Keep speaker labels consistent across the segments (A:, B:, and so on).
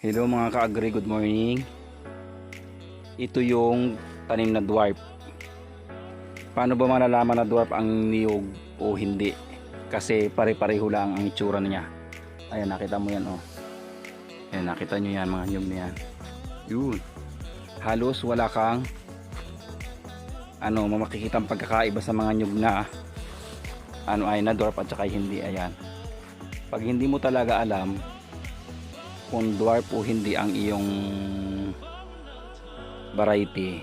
A: Hello mga ka-agri, good morning. Ito yung tanim na dwarf. Paano ba malalaman na dwarf ang niyog o hindi? Kasi pare-pareho lang ang itsura niya. Ayan, nakita mo yan oh. Ayan, nakita nyo yan mga niyog na. Yun. Halos wala kang ano, makikita ang pagkakaiba sa mga nyug na ano ay na dwarf at saka hindi. Ayan. Pag hindi mo talaga alam kung dwarf o hindi ang iyong variety.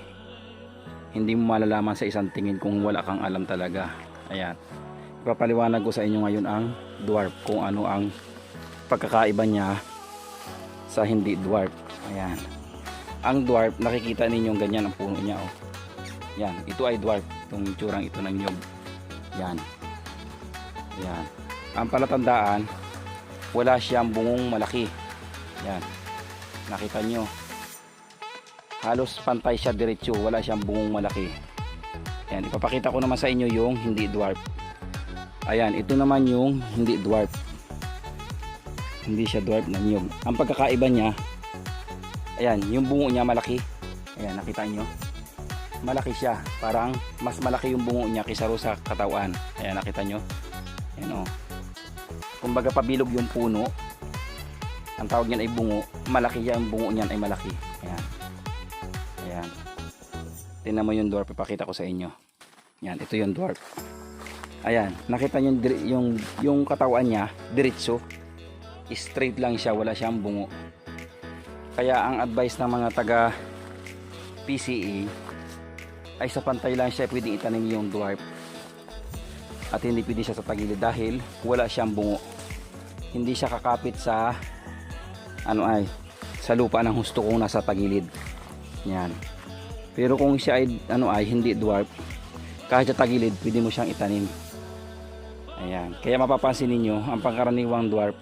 A: Hindi mo malalaman sa isang tingin kung wala kang alam talaga. Ayan. Ipapaliwanag ko sa inyo ngayon ang dwarf kung ano ang pagkakaiba niya sa hindi dwarf. Ayan. Ang dwarf nakikita ninyo ganyan ang puno niya oh. yan ito ay dwarf itong tsurang ito ng nyog. Yan yan ang palatandaan wala siyang bungong malaki yan. Nakita nyo. Halos pantay siya diretso. Wala siyang bungong malaki. Yan. Ipapakita ko naman sa inyo yung hindi dwarf. Ayan. Ito naman yung hindi dwarf. Hindi siya dwarf na niyog. Ang pagkakaiba niya. Ayan. Yung bungo niya malaki. Ayan. Nakita nyo. Malaki siya. Parang mas malaki yung bungo niya kaysa sa katawan. Ayan. Nakita nyo. Ayan o. Kumbaga pabilog yung puno ang tawag niyan ay bungo. Malaki yan. Bungo niyan ay malaki. Ayan. Ayan. Tingnan mo yung dwarf. Ipakita ko sa inyo. Yan ito yung dwarf. Ayan. Nakita niyo yung, yung, yung katawan niya diretso. Straight lang siya. Wala siyang bungo. Kaya ang advice ng mga taga PCE ay sa pantay lang siya pwedeng itanim yung dwarf. At hindi pwede siya sa tagilid dahil wala siyang bungo. Hindi siya kakapit sa ano ay sa lupa ng husto kung nasa tagilid. Yan. Pero kung siya ay ano ay hindi dwarf kahit sa tagilid pwede mo siyang itanim. Ayan. Kaya mapapansin ninyo ang pangkaraniwang dwarf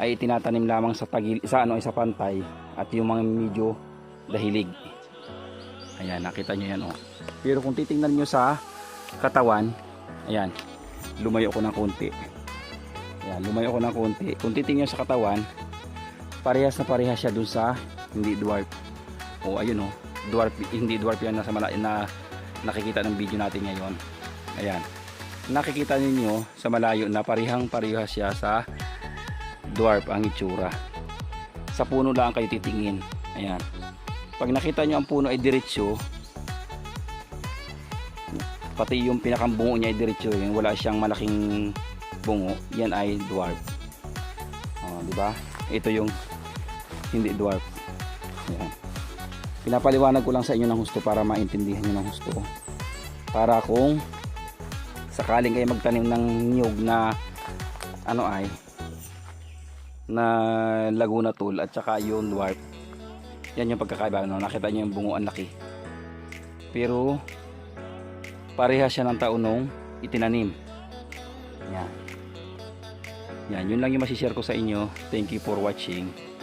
A: ay itinatanim lamang sa tagil sa ano ay sa pantay at yung mga medyo dahilig. Ayan nakita nyo yan oh. Pero kung titingnan nyo sa katawan ayan lumayo ko ng konti. Ayan lumayo ko ng konti. Kung titingnan sa katawan parehas na parehas siya dun sa hindi dwarf. O ayun o. Dwarf, hindi dwarf yan nasa mala, na nakikita ng video natin ngayon. Ayan. Nakikita ninyo sa malayo na parehang parehas siya sa dwarf ang itsura. Sa puno lang kayo titingin. Ayan. Pag nakita nyo ang puno ay diretsyo pati yung pinakang bungo niya ay diretsyo yun. Wala siyang malaking bungo. Yan ay dwarf. Oh, di ba? Ito yung hindi dwarf Ayan. pinapaliwanag ko lang sa inyo ng husto para maintindihan nyo ng husto. Para kung sakaling kayo magtanim ng niyog na ano ay na Laguna tool at saka yung dwarf yan yung pagkakaiba no? nakita nyo yung bungo ang laki. Pero parehas siya ng taon nung itinanim. Yan. Yan yun lang yung masishare ko sa inyo. Thank you for watching